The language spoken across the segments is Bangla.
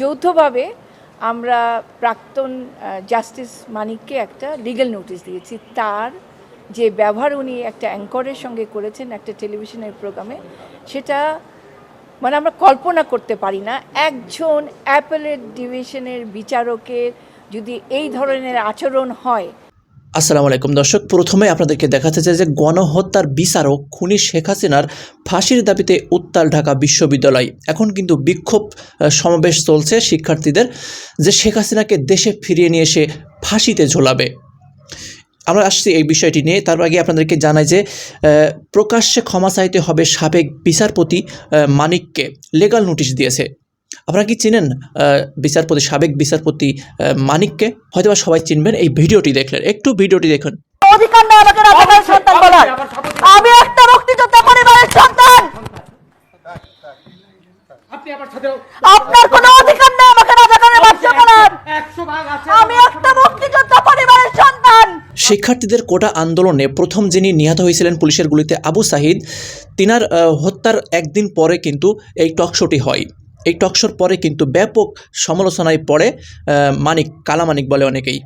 যৌথভাবে আমরা প্রাক্তন জাস্টিস মানিককে একটা লিগ্যাল নোটিশ দিয়েছি। তার যে ব্যবহার উনি একটা অ্যাঙ্করের সঙ্গে করেছেন একটা টেলিভিশনের প্রোগ্রামে সেটা মানে আমরা কল্পনা করতে পারি না। একজন অ্যাপেলের ডিভিশনের বিচারকের যদি এই ধরনের আচরণ হয় আসসালামু আলাইকুম। দর্শক, প্রথমে আপনাদেরকে দেখাতে চাই যে গণহত্যার বিচারক খুনি শেখ হাসিনার ফাঁসির দাবিতে উত্তাল ঢাকা বিশ্ববিদ্যালয়। এখন কিন্তু বিক্ষোভ সমাবেশ চলছে শিক্ষার্থীদের যে শেখ হাসিনাকে দেশে ফিরিয়ে নিয়ে এসে ফাঁসিতে ঝোলাবে। আমরা আসছি এই বিষয়টি নিয়ে। তার আগে আপনাদেরকে জানাই যে প্রকাশ্যে ক্ষমা চাইতে হবে সাবেক বিচারপতি মানিককে। লেগাল নোটিশ দিয়েছে। আপনারা কি চিনেন আহ, বিচারপতি সাবেক বিচারপতি মানিককে? হয়তোবা সবাই চিনবেন এই ভিডিওটি দেখলেন। একটু ভিডিওটি দেখুন। অধিকার নেই আমাকে রাজাকারের সন্তান বলার। আমি একটা মুক্তিযোদ্ধা পরিবারের সন্তান। আপনি আমার সাথে আপনার কোনো অধিকার নেই আমাকে রাজাকারের বাচ্চা বলার আমি একটা মুক্তিযোদ্ধা পরিবারের সন্তান। শিক্ষার্থীদের কোটা আন্দোলনে প্রথম যিনি নিহত হয়েছিলেন পুলিশের গুলিতে আবু সাহিদ তিনার আহ, হত্যার একদিন পরে কিন্তু এই টকশোটি হয়। এই টকশোর পরে কিন্তু ব্যাপক সমালোচনায় পড়ে মানিক কালামানিক বলে অনেকেই।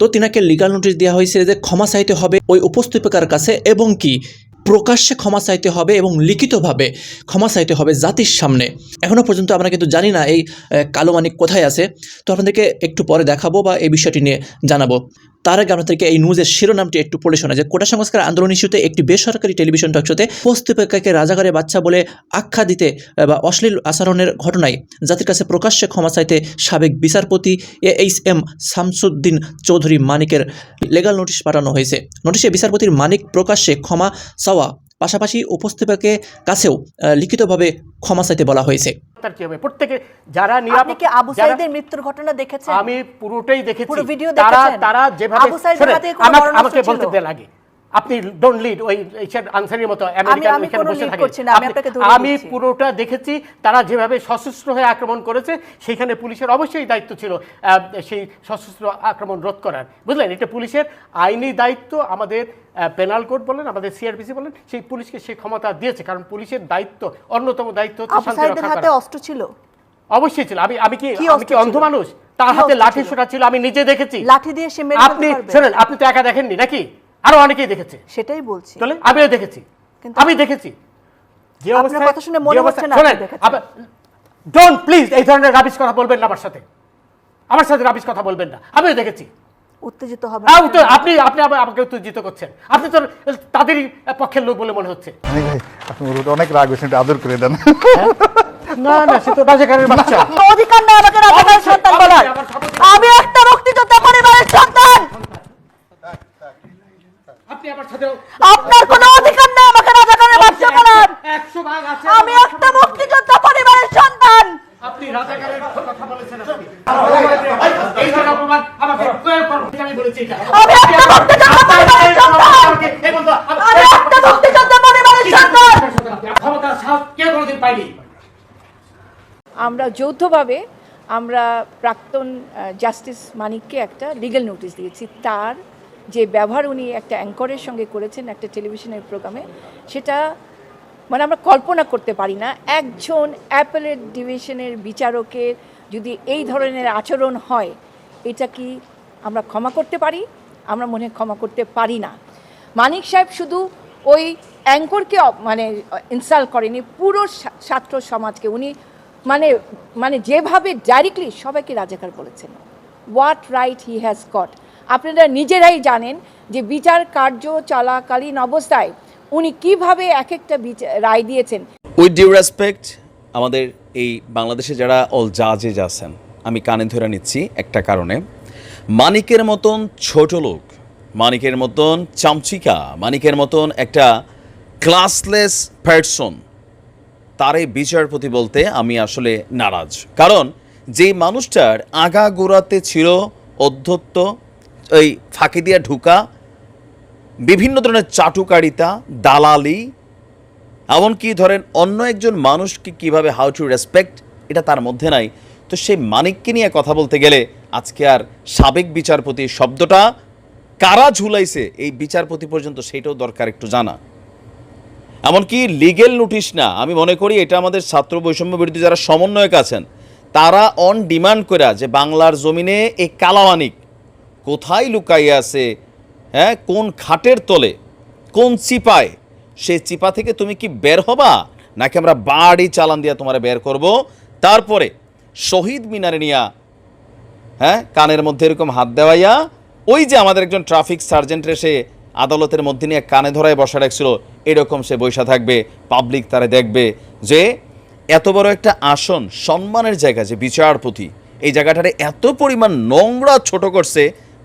তো তিনাকে লিগাল নোটিশ দেওয়া হয়েছে যে ক্ষমা চাইতে হবে ওই উপস্থাপিকার কাছে এবং কি প্রকাশ্যে ক্ষমা চাইতে হবে এবং লিখিতভাবে ক্ষমা চাইতে হবে জাতির সামনে। এখনও পর্যন্ত আমরা কিন্তু জানি না এই কালো মানিক কোথায় আছে। তো আপনাদেরকে একটু পরে দেখাবো বা এই বিষয়টি নিয়ে জানাব। তার আগে আপনাদেরকে এই নিউজের শিরোনামটি একটু পড়ে শোনা যে কোটা সংস্কার আন্দোলন ইস্যুতে একটি বেসরকারি টেলিভিশন টকশোতে উপস্থাপিকাকে রাজাগারে বাচ্চা বলে আখ্যা দিতে বা অশ্লীল আচরণের ঘটনায় জাতির কাছে প্রকাশ্যে ক্ষমা চাইতে সাবেক বিচারপতি A H M Shamsuddin Chowdhury মানিকের লেগাল নোটিশ পাঠানো হয়েছে। নোটিশে বিচারপতির মানিক প্রকাশ্যে ক্ষমা চাওয়া, পাশাপাশি উপস্থাপকের কাছেও লিখিতভাবে ক্ষমা চাইতে বলা হয়েছে। তার কি হবে প্রত্যেকে যারা নিরাপদ কি আবু সাইদের মৃত্যুর ঘটনা দেখেছেন আমি পুরোটাই দেখেছি পুরো ভিডিও তারা দেখেছেন? তারা যেভাবে হাতে কোনো আমাকে- বলতে? দেন আগে আপনি ডোন্ট লিড ওই এইসব আনসারের মতো আমেরিকান আমি ওইখানে বসে থাকে আমি। পুরোটা দেখেছি তারা যেভাবে সশস্ত্র হয়ে আক্রমণ করেছে সেখানে পুলিশের অবশ্যই দায়িত্ব ছিল সেই সশস্ত্র আক্রমণ রোধ করার। বুঝলেন? এটা পুলিশের আইনি দায়িত্ব আমাদের পেনাল কোড বলেন আমাদের সিআরপিসি বলেন সেই পুলিশকে সেই ক্ষমতা দিয়েছে কারণ পুলিশের দায়িত্ব অন্যতম দায়িত্ব হচ্ছে হাতে অস্ত্র ছিল? অবশ্যই ছিল। আমি আমি কি আমি কি অন্ধ মানুষ? তার হাতে লাঠি? ছোটা ছিল আমি নিজে দেখেছি। লাঠি দিয়ে সে মেরে আপনি? শোনেন আপনি তো একা দেখেননি নাকি? আরও অনেকেই দেখেছে। সেটাই বলছি। চলে আমিও দেখেছি। আমি দেখেছি। যে অবস্থায় কথা শুনে মনে হচ্ছে না ডোন্ট প্লিজ এই ধরনের রাবিশ কথা বলবেন না আমার সাথে। আমার সাথে রাবিশ কথা বলবেন না। আমিও দেখেছি। উত্তেজিত হবে উত্তর- আপনি আপনি আমাকে উত্তেজিত করছেন। আপনি তো তাদেরই পক্ষের লোক বলে মনে হচ্ছে। অনেক আপনি অনেক রাগ হয়েছেন আদর করে দেন। না না সে তো রাজাকারের বাচ্চা। অধিকার নেই আমাকে রাজাকারের সন্তান বলার। আমি একটা মুক্তিযোদ্ধা পরিবারের সন্তান। আপনার কোনো অধিকার নেই আমাকে রাজাকারের বাচ্চা বলার একশো ভাগ আছে আমি একটা মুক্তিযোদ্ধা পরিবারের সন্তান। আপনি রাজাকারের কথা বলেছেন এই ধরনের অপমান আমাকে প্রয়োগ করুন। আমি বলেছি এটা। আমি একটা মুক্তিযোদ্ধা পরিবারের সন্তান। আমাকে এই বলতো, আমি- আমি একটা মুক্তিযোদ্ধা পরিবারের সন্তান। ক্ষমতার সাহস কেউ কোনোদিন পাইনি আমরা যৌথভাবে আমরা প্রাক্তন জাস্টিস মানিককে একটা লিগ্যাল নোটিশ দিয়েছি। তার যে ব্যবহার উনি একটা অ্যাঙ্করের সঙ্গে করেছেন একটা টেলিভিশনের প্রোগ্রামে, সেটা মানে আমরা কল্পনা করতে পারি না। একজন অ্যাপেলের ডিভিশনের বিচারকের যদি এই ধরনের আচরণ হয়, এটা কি আমরা ক্ষমা করতে পারি? আমরা মনে ক্ষমা করতে পারি না। মানিক সাহেব শুধু ওই অ্যাঙ্করকে মানে ইনসাল্ট করেনি, পুরো ছাত্র সমাজকে। উনি মানে মানে যেভাবে ডাইরেক্টলি সবাইকে রাজাকার বলেছেন। What right he has got আপনারা নিজেরাই জানেন যে বিচার কার্য চলাকালীন অবস্থায় উনি কীভাবে এক একটা রায় দিয়েছেন। উইথ ডিউ রেসপেক্ট আমাদের এই বাংলাদেশে যারা অল জাজেজ আছেন, আমি কানে ধরে নিচ্ছি একটা কারণে। মানিকের মতন ছোট লোক, মানিকের মতন চামচিকা, মানিকের মতন একটা ক্লাসলেস পার্সন তার এই বিচারপতি বলতে আমি আসলে নারাজ। কারণ যে মানুষটার আগা গোড়াতে ছিল অধ্যত্ত ওই ফাঁকি দিয়া ঢুকা, বিভিন্ন ধরনের চাটুকারিতা, দালালি, এমনকি ধরেন অন্য একজন মানুষকে কীভাবে হাউ টু রেসপেক্ট এটা তার মধ্যে নাই। তো সেই মানিককে নিয়ে কথা বলতে গেলে আজকে আর সাবেক বিচারপতি শব্দটা কারা ঝুলাইছে, এই বিচারপতি পর্যন্ত সেটাও দরকার একটু জানা। এমনকি লিগেল নোটিশ না, আমি মনে করি এটা আমাদের ছাত্র বৈষম্য বিরোধী যারা সমন্বয়ক আছেন, তারা অন ডিমান্ড করে যে বাংলার জমিনে এই কালামানিক কোথায় লুকাইয়া আছে? হ্যাঁ কোন খাটের তলে? কোন চিপায় সে চিপা থেকে তুমি কি বের হবা? নাকি আমরা বাড়ি চালান দিয়া তোমার বের করব? তারপরে শহীদ মিনারে নিয়া হ্যাঁ কানের মধ্যে এরকম হাত দেওয়াইয়া, ওই যে আমাদের একজন ট্রাফিক সার্জেন্ট এসে আদালতের মধ্যে নিয়ে কানে ধরায় বসা রাখছিল এরকম সে বৈশা থাকবে, পাবলিক তারা দেখবে যে এত বড় একটা আসন, সম্মানের জায়গা যে বিচারপতি, এই জায়গাটারে এত পরিমাণ নোংরা ছোট করছে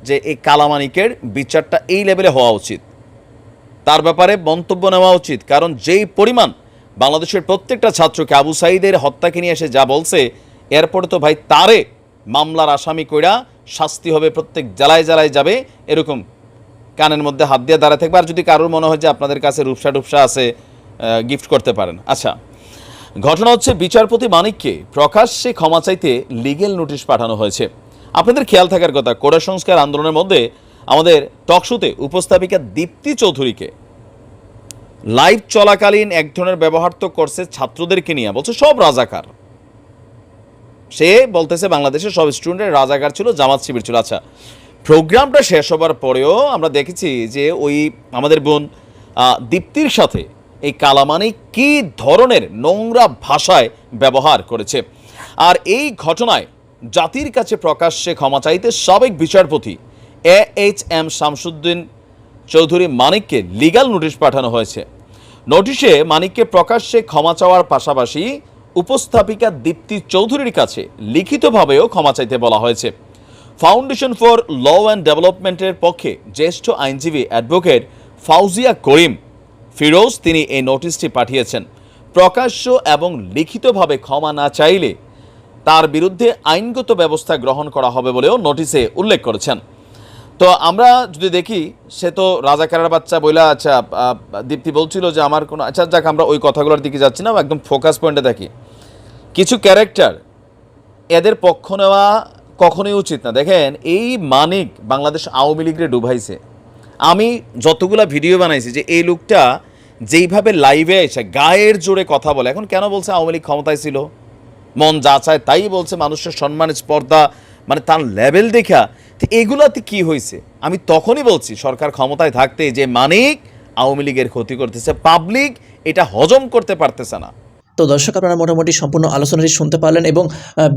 যে এই কালামানিকের বিচারটা এই লেভেলে হওয়া উচিত। তার ব্যাপারে মন্তব্য নেওয়া উচিত, কারণ যেই পরিমাণ বাংলাদেশের প্রত্যেকটা ছাত্রকে আবু সাইদের হত্যাকে নিয়ে এসে যা বলছে, এরপরে তো ভাই তারে মামলার আসামি কইরা শাস্তি হবে, প্রত্যেক জেলায় জেলায় যাবে, এরকম কানের মধ্যে হাত দিয়ে দাঁড়ায় থাকবে। আর যদি কারোর মনে হয় যে আপনাদের কাছে রূপসা টুপসা আছে গিফট করতে পারেন। আচ্ছা ঘটনা হচ্ছে বিচারপতি মানিককে প্রকাশ্যে ক্ষমা চাইতে লিগেল নোটিশ পাঠানো হয়েছে। আপনাদের খেয়াল থাকার কথা কোটা সংস্কার আন্দোলনের মধ্যে আমাদের টকশোতে উপস্থাপিকা দীপ্তি চৌধুরীকে লাইভ চলাকালীন এক ধরনের ব্যবহার তো করছে ছাত্রদেরকে নিয়ে, বলছে সব রাজাকার। সে বলতেছে বাংলাদেশের সব স্টুডেন্টের রাজাকার ছিল, জামাত শিবির ছিল। আচ্ছা প্রোগ্রামটা শেষ হবার পরেও আমরা দেখেছি যে ওই আমাদের বোন দীপ্তির সাথে এই কালামানি কি ধরনের নোংরা ভাষায় ব্যবহার করেছে। আর এই ঘটনায় জাতির কাছে প্রকাশ্যে ক্ষমা চাইতে সাবেক বিচারপতি A H M Shamsuddin Chowdhury মানিককে legal notice পাঠানো হয়েছে। নোটিশে মানিককে প্রকাশ্যে ক্ষমা চাওয়ার পাশাপাশি উপস্থাপিকা দীপ্তি চৌধুরীর কাছে লিখিতভাবেও ক্ষমা চাইতে বলা হয়েছে। ফাউন্ডেশন ফর ল অ্যান্ড ডেভেলপমেন্টের পক্ষে জ্যেষ্ঠ আইনজীবী অ্যাডভোকেট ফাউজিয়া করিম ফিরোজ তিনি এই নোটিশটি পাঠিয়েছেন। প্রকাশ্য এবং লিখিতভাবে ক্ষমা না চাইলে তার বিরুদ্ধে আইনগত ব্যবস্থা গ্রহণ করা হবে বলেও নোটিশে উল্লেখ করেছেন। তো আমরা যদি দেখি, সে তো রাজাকারের বাচ্চা বইলা আচ্ছা দীপ্তি বলছিল যে আমার কোনো আচ্ছা যাক, আমরা ওই কথাগুলোর দিকে যাচ্ছি না, একদম ফোকাস পয়েন্টে দেখি। কিছু ক্যারেক্টার এদের পক্ষ নেওয়া কখনোই উচিত না। দেখেন, এই মানিক বাংলাদেশ আওয়ামী লীগরে ডুবাইছে। আমি যতগুলা ভিডিও বানাইছি যে এই লোকটা যেইভাবে লাইভে এসে গায়ের জোরে কথা বলে, এখন কেন বলছে আওয়ামী লীগ ক্ষমতায় ছিল? মন যা চায় তাই বলছে, মানুষের সম্মান স্পর্ধা মানে তার লেভেল দেখা। তো এগুলাতে কি হয়েছে? আমি তখনই বলছি, সরকার ক্ষমতায় থাকতে যে মানিক আওয়ামী লীগের ক্ষতি করতেছে পাবলিক এটা হজম করতে পারতেছে না। তো দর্শক, আপনারা মোটামুটি সম্পূর্ণ আলোচনাটি শুনতে পারলেন এবং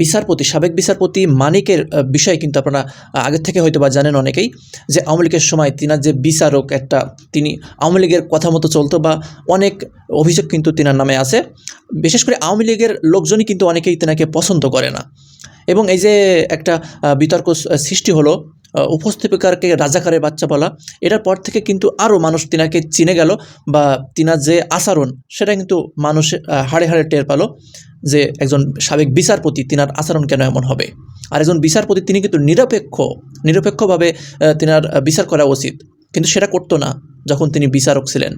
বিচারপতি, সাবেক বিচারপতি মানিকের বিষয়ে কিন্তু আপনারা আগের থেকে হয়তো বা জানেন অনেকেই যে আওয়ামী লীগের সময় তিনার যে বিচারক একটা, তিনি আওয়ামী লীগের কথা মতো চলতো বা অনেক অভিযোগ কিন্তু তিনার নামে আছে। বিশেষ করে আওয়ামী লীগের লোকজনই কিন্তু অনেকেই তেনাকে পছন্দ করে না। এবং এই যে একটা বিতর্ক সৃষ্টি হলো উপস্থাপিকারকে রাজাকারের বাচ্চা বলা। এটার পর থেকে কিন্তু আরও মানুষ তিনাকে চিনে গেল বা তিনার যে আচরণ, সেটা কিন্তু মানুষ হাড়ে হাড়ে টের পালো যে একজন সাবেক বিচারপতি তিনার আচরণ কেন এমন হবে। আর একজন বিচারপতি, তিনি কিন্তু নিরপেক্ষ, নিরপেক্ষভাবে তিনার বিচার করা উচিত। কিন্তু সেটা করতো না যখন তিনি বিচারক ছিলেন।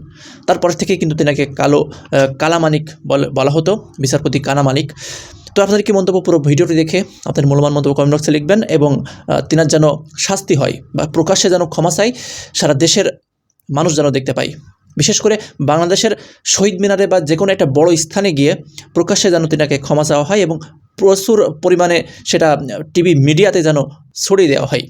তারপর থেকে কিন্তু তিনাকে কালো কালামানিক বলা হতো, বিচারপতি কানামানিক। তো আপনাদের কি মন্তব্য? পুরো ভিডিওটি দেখে আপনাদের মূল্যবান মন্তব্য কমেন্ট বক্সে লিখবেন এবং তিনার যেন শাস্তি হয় বা প্রকাশ্যে যেন ক্ষমা চাই, সারা দেশের মানুষ যেন দেখতে পাই। বিশেষ করে বাংলাদেশের শহীদ মিনারে বা যে কোনো একটা বড় স্থানে গিয়ে প্রকাশ্যে যেন তিনাকে ক্ষমা চাওয়া হয় এবং প্রচুর পরিমাণে সেটা টিভি মিডিয়াতে যেন ছড়িয়ে দেওয়া হয়।